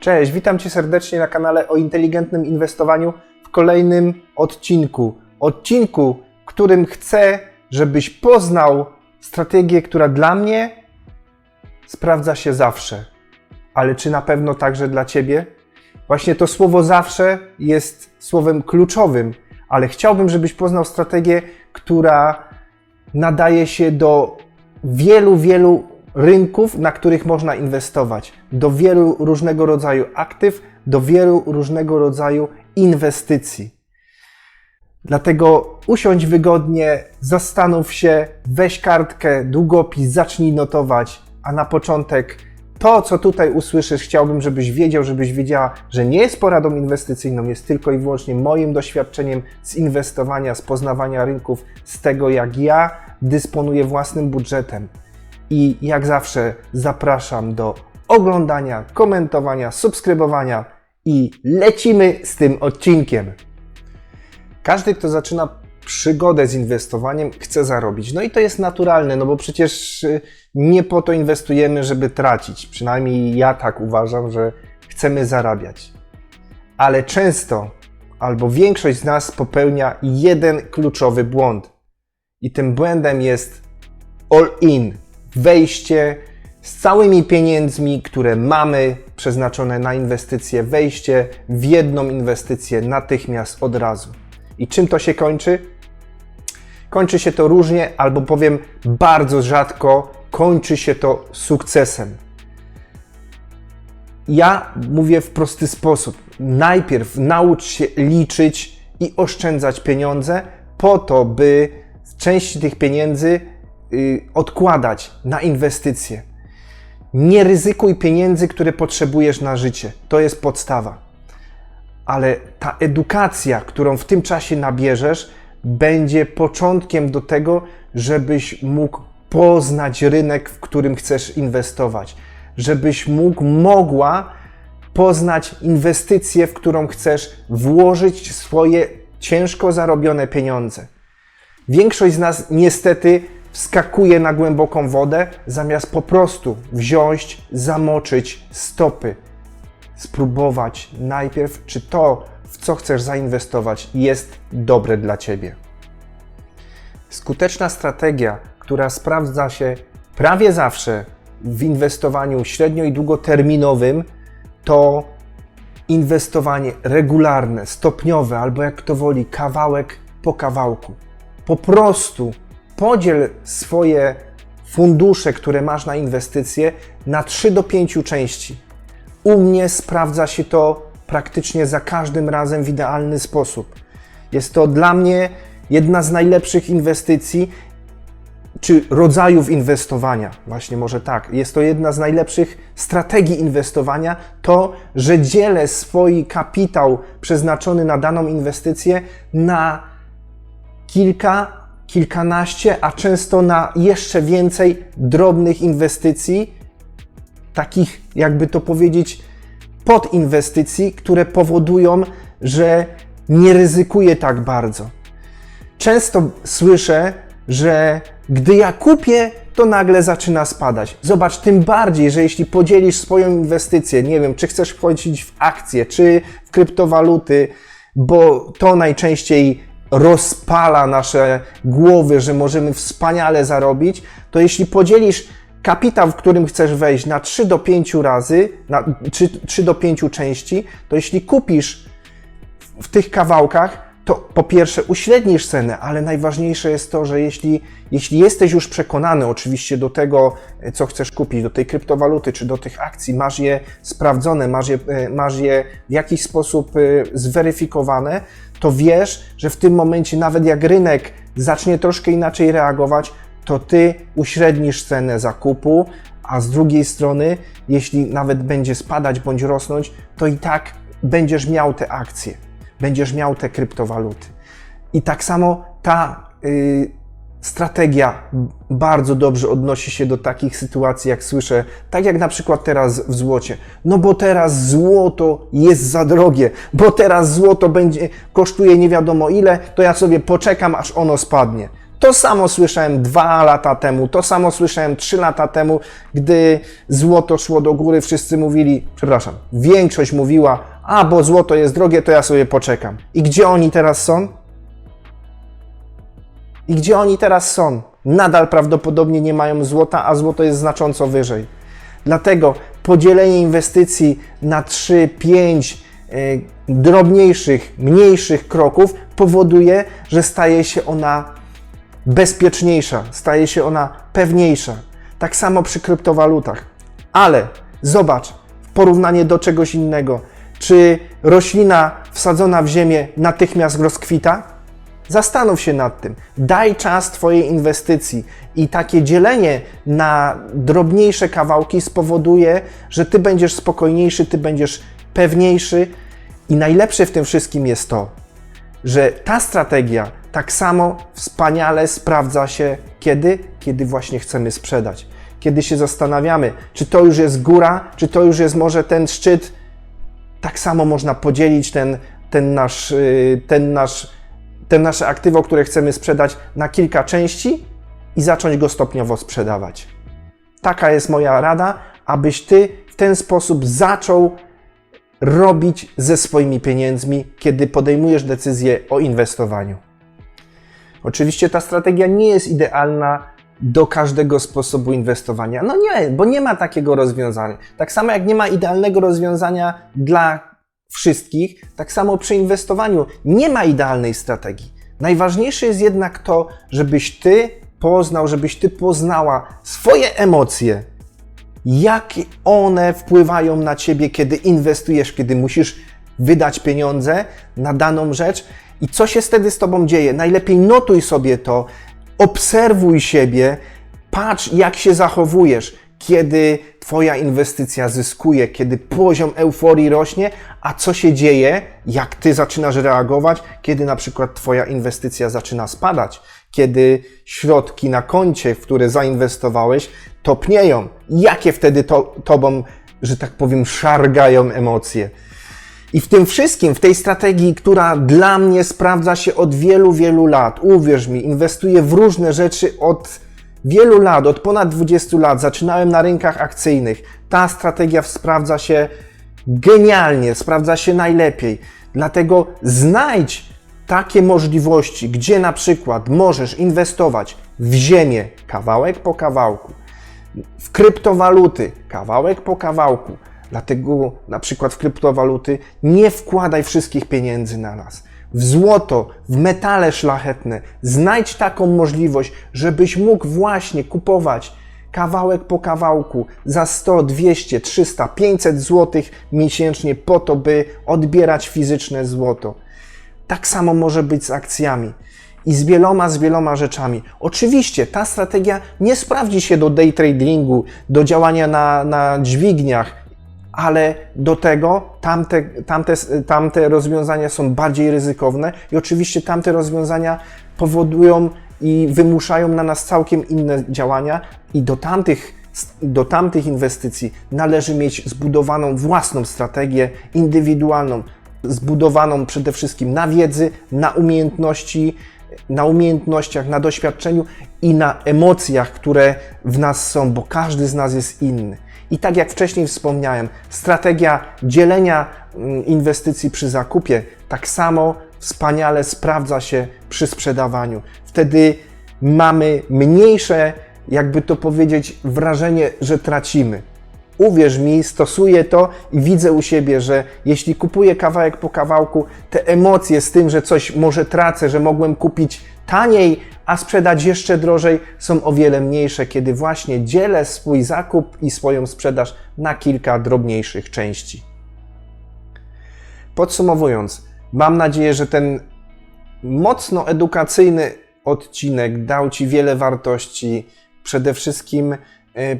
Cześć, witam Cię serdecznie na kanale o inteligentnym inwestowaniu w kolejnym odcinku. Odcinku, którym chcę, żebyś poznał strategię, która dla mnie sprawdza się zawsze. Ale czy na pewno także dla Ciebie? Właśnie to słowo zawsze jest słowem kluczowym, ale chciałbym, żebyś poznał strategię, która nadaje się do wielu, wielu rynków, na których można inwestować, do wielu różnego rodzaju aktyw, do wielu różnego rodzaju inwestycji. Dlatego usiądź wygodnie, zastanów się, weź kartkę, długopis, zacznij notować, a na początek to, co tutaj usłyszysz, chciałbym, żebyś wiedział, żebyś wiedziała, że nie jest poradą inwestycyjną, jest tylko i wyłącznie moim doświadczeniem z inwestowania, z poznawania rynków, z tego, jak ja dysponuję własnym budżetem. I jak zawsze zapraszam do oglądania, komentowania, subskrybowania i lecimy z tym odcinkiem. Każdy, kto zaczyna przygodę z inwestowaniem, chce zarobić. No i to jest naturalne, no bo przecież y, nie po to inwestujemy, żeby tracić. Przynajmniej ja tak uważam, że chcemy zarabiać. Ale często, albo większość z nas popełnia jeden kluczowy błąd. I tym błędem jest all in, wejście z całymi pieniędzmi, które mamy przeznaczone na inwestycje, wejście w jedną inwestycję natychmiast od razu. I czym to się kończy? Kończy się to różnie, albo powiem bardzo rzadko, kończy się to sukcesem. Ja mówię w prosty sposób. Najpierw naucz się liczyć i oszczędzać pieniądze, po to, by część tych pieniędzy odkładać na inwestycje. Nie ryzykuj pieniędzy, które potrzebujesz na życie. To jest podstawa. Ale ta edukacja, którą w tym czasie nabierzesz, będzie początkiem do tego, żebyś mógł poznać rynek, w którym chcesz inwestować, żebyś mógł, mogła poznać inwestycję, w którą chcesz włożyć swoje ciężko zarobione pieniądze. Większość z nas niestety wskakuje na głęboką wodę, zamiast po prostu wziąć, zamoczyć stopy, spróbować najpierw, czy to, w co chcesz zainwestować, jest dobre dla ciebie. Skuteczna strategia, która sprawdza się prawie zawsze w inwestowaniu średnio i długoterminowym, to inwestowanie regularne, stopniowe, albo jak to woli, kawałek po kawałku. Po prostu podziel swoje fundusze, które masz na inwestycje, na 3 do 5 części. U mnie sprawdza się to praktycznie za każdym razem w idealny sposób. Jest to dla mnie jedna z najlepszych inwestycji, czy rodzajów inwestowania, właśnie może tak. Jest to jedna z najlepszych strategii inwestowania, to, że dzielę swój kapitał przeznaczony na daną inwestycję na kilka, kilkanaście, a często na jeszcze więcej drobnych inwestycji, takich, jakby to powiedzieć, podinwestycji, które powodują, że nie ryzykuję tak bardzo. Często słyszę, że gdy ja kupię, to nagle zaczyna spadać. Zobacz, tym bardziej, że jeśli podzielisz swoją inwestycję, nie wiem, czy chcesz wchodzić w akcje, czy w kryptowaluty, bo to najczęściej rozpala nasze głowy, że możemy wspaniale zarobić, to jeśli podzielisz kapitał, w którym chcesz wejść na 3 do 5 razy, na 3, 3 do 5 części, to jeśli kupisz w tych kawałkach, to po pierwsze uśrednisz cenę, ale najważniejsze jest to, że jeśli, jeśli jesteś już przekonany oczywiście do tego, co chcesz kupić, do tej kryptowaluty czy do tych akcji, masz je sprawdzone, masz je, masz je w jakiś sposób zweryfikowane, to wiesz, że w tym momencie, nawet jak rynek zacznie troszkę inaczej reagować, to ty uśrednisz cenę zakupu, a z drugiej strony, jeśli nawet będzie spadać bądź rosnąć, to i tak będziesz miał te akcje, będziesz miał te kryptowaluty. I tak samo ta y, strategia bardzo dobrze odnosi się do takich sytuacji, jak słyszę, tak jak na przykład teraz w złocie. No bo teraz złoto jest za drogie, bo teraz złoto będzie kosztuje nie wiadomo ile, to ja sobie poczekam, aż ono spadnie. To samo słyszałem dwa lata temu, to samo słyszałem trzy lata temu, gdy złoto szło do góry, wszyscy mówili, przepraszam, większość mówiła, a bo złoto jest drogie, to ja sobie poczekam. I gdzie oni teraz są? I gdzie oni teraz są? Nadal prawdopodobnie nie mają złota, a złoto jest znacząco wyżej. Dlatego podzielenie inwestycji na 3, 5 y, drobniejszych, mniejszych kroków powoduje, że staje się ona bezpieczniejsza, staje się ona pewniejsza. Tak samo przy kryptowalutach. Ale zobacz, w porównanie do czegoś innego, czy roślina wsadzona w ziemię natychmiast rozkwita? Zastanów się nad tym. Daj czas Twojej inwestycji i takie dzielenie na drobniejsze kawałki spowoduje, że Ty będziesz spokojniejszy, Ty będziesz pewniejszy. I najlepsze w tym wszystkim jest to, że ta strategia tak samo wspaniale sprawdza się kiedy? Kiedy właśnie chcemy sprzedać. Kiedy się zastanawiamy, czy to już jest góra, czy to już jest może ten szczyt. Tak samo można podzielić ten, ten nasz, yy, ten nasz te nasze aktywo, które chcemy sprzedać, na kilka części i zacząć go stopniowo sprzedawać. Taka jest moja rada, abyś ty w ten sposób zaczął robić ze swoimi pieniędzmi, kiedy podejmujesz decyzję o inwestowaniu. Oczywiście ta strategia nie jest idealna do każdego sposobu inwestowania. No nie, bo nie ma takiego rozwiązania. Tak samo jak nie ma idealnego rozwiązania dla wszystkich, tak samo przy inwestowaniu nie ma idealnej strategii. Najważniejsze jest jednak to, żebyś ty poznał, żebyś ty poznała swoje emocje, jak one wpływają na ciebie, kiedy inwestujesz, kiedy musisz wydać pieniądze na daną rzecz i co się wtedy z tobą dzieje. Najlepiej notuj sobie to, obserwuj siebie, patrz, jak się zachowujesz, kiedy Twoja inwestycja zyskuje, kiedy poziom euforii rośnie, a co się dzieje, jak Ty zaczynasz reagować, kiedy na przykład Twoja inwestycja zaczyna spadać, kiedy środki na koncie, w które zainwestowałeś, topnieją. Jakie wtedy to, Tobą, że tak powiem, szargają emocje? I w tym wszystkim, w tej strategii, która dla mnie sprawdza się od wielu, wielu lat, uwierz mi, inwestuję w różne rzeczy od wielu lat, od ponad 20 lat, zaczynałem na rynkach akcyjnych. Ta strategia sprawdza się genialnie, sprawdza się najlepiej. Dlatego znajdź takie możliwości, gdzie na przykład możesz inwestować w ziemię kawałek po kawałku, w kryptowaluty kawałek po kawałku. Dlatego na przykład w kryptowaluty nie wkładaj wszystkich pieniędzy na raz w złoto, w metale szlachetne. Znajdź taką możliwość, żebyś mógł właśnie kupować kawałek po kawałku za 100, 200, 300, 500 zł miesięcznie po to, by odbierać fizyczne złoto. Tak samo może być z akcjami i z wieloma, z wieloma rzeczami. Oczywiście ta strategia nie sprawdzi się do day tradingu, do działania na, na dźwigniach, ale do tego tamte, tamte, tamte rozwiązania są bardziej ryzykowne i oczywiście tamte rozwiązania powodują i wymuszają na nas całkiem inne działania i do tamtych, do tamtych inwestycji należy mieć zbudowaną własną strategię indywidualną, zbudowaną przede wszystkim na wiedzy, na umiejętności, na umiejętnościach, na doświadczeniu i na emocjach, które w nas są, bo każdy z nas jest inny. I tak jak wcześniej wspomniałem, strategia dzielenia mm, inwestycji przy zakupie tak samo wspaniale sprawdza się przy sprzedawaniu. Wtedy mamy mniejsze, jakby to powiedzieć, wrażenie, że tracimy. Uwierz mi, stosuję to i widzę u siebie, że jeśli kupuję kawałek po kawałku, te emocje z tym, że coś może tracę, że mogłem kupić taniej, a sprzedać jeszcze drożej, są o wiele mniejsze, kiedy właśnie dzielę swój zakup i swoją sprzedaż na kilka drobniejszych części. Podsumowując, mam nadzieję, że ten mocno edukacyjny odcinek dał Ci wiele wartości. Przede wszystkim e, e,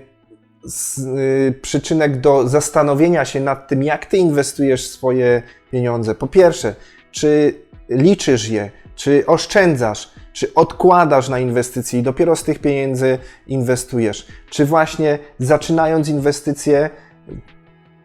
przyczynek do zastanowienia się nad tym, jak Ty inwestujesz swoje pieniądze. Po pierwsze, czy liczysz je, czy oszczędzasz, czy odkładasz na inwestycje i dopiero z tych pieniędzy inwestujesz? Czy właśnie zaczynając inwestycje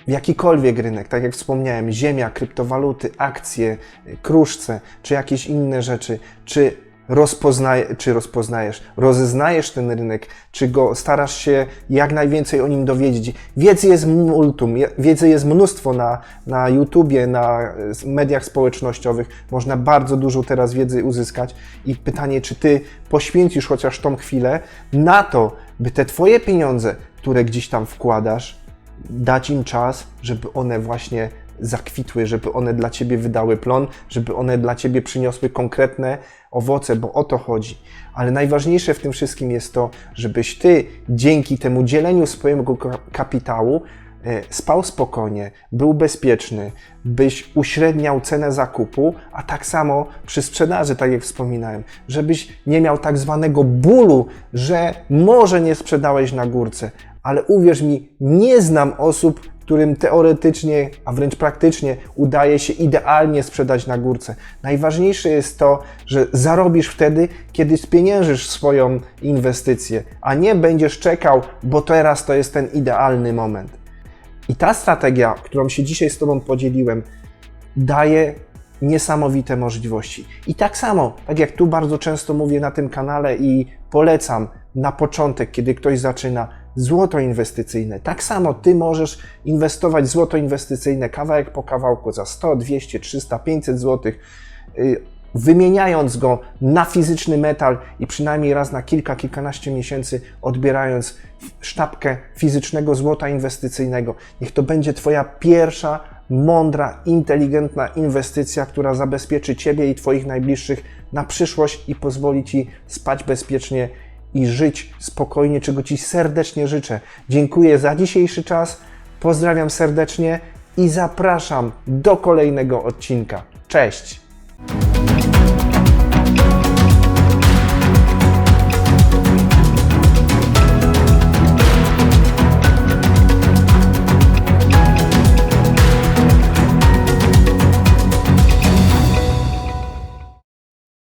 w jakikolwiek rynek, tak jak wspomniałem, ziemia, kryptowaluty, akcje, kruszce, czy jakieś inne rzeczy, czy rozpoznaje, czy rozpoznajesz, rozeznajesz ten rynek, czy go starasz się jak najwięcej o nim dowiedzieć. Wiedzy jest multum, wiedzy jest mnóstwo na, na YouTubie, na mediach społecznościowych. Można bardzo dużo teraz wiedzy uzyskać i pytanie, czy ty poświęcisz chociaż tą chwilę na to, by te twoje pieniądze, które gdzieś tam wkładasz, dać im czas, żeby one właśnie zakwitły, żeby one dla ciebie wydały plon, żeby one dla ciebie przyniosły konkretne owoce, bo o to chodzi. Ale najważniejsze w tym wszystkim jest to, żebyś ty dzięki temu dzieleniu swojego ka- kapitału e, spał spokojnie, był bezpieczny, byś uśredniał cenę zakupu, a tak samo przy sprzedaży, tak jak wspominałem, żebyś nie miał tak zwanego bólu, że może nie sprzedałeś na górce, ale uwierz mi, nie znam osób, którym teoretycznie, a wręcz praktycznie udaje się idealnie sprzedać na górce. Najważniejsze jest to, że zarobisz wtedy, kiedy spieniężysz swoją inwestycję, a nie będziesz czekał, bo teraz to jest ten idealny moment. I ta strategia, którą się dzisiaj z Tobą podzieliłem, daje niesamowite możliwości. I tak samo, tak jak tu bardzo często mówię na tym kanale i polecam na początek, kiedy ktoś zaczyna, złoto inwestycyjne. Tak samo Ty możesz inwestować złoto inwestycyjne kawałek po kawałku za 100, 200, 300, 500 zł, wymieniając go na fizyczny metal i przynajmniej raz na kilka, kilkanaście miesięcy odbierając sztabkę fizycznego złota inwestycyjnego. Niech to będzie Twoja pierwsza mądra, inteligentna inwestycja, która zabezpieczy Ciebie i Twoich najbliższych na przyszłość i pozwoli Ci spać bezpiecznie i żyć spokojnie, czego Ci serdecznie życzę. Dziękuję za dzisiejszy czas, pozdrawiam serdecznie i zapraszam do kolejnego odcinka. Cześć!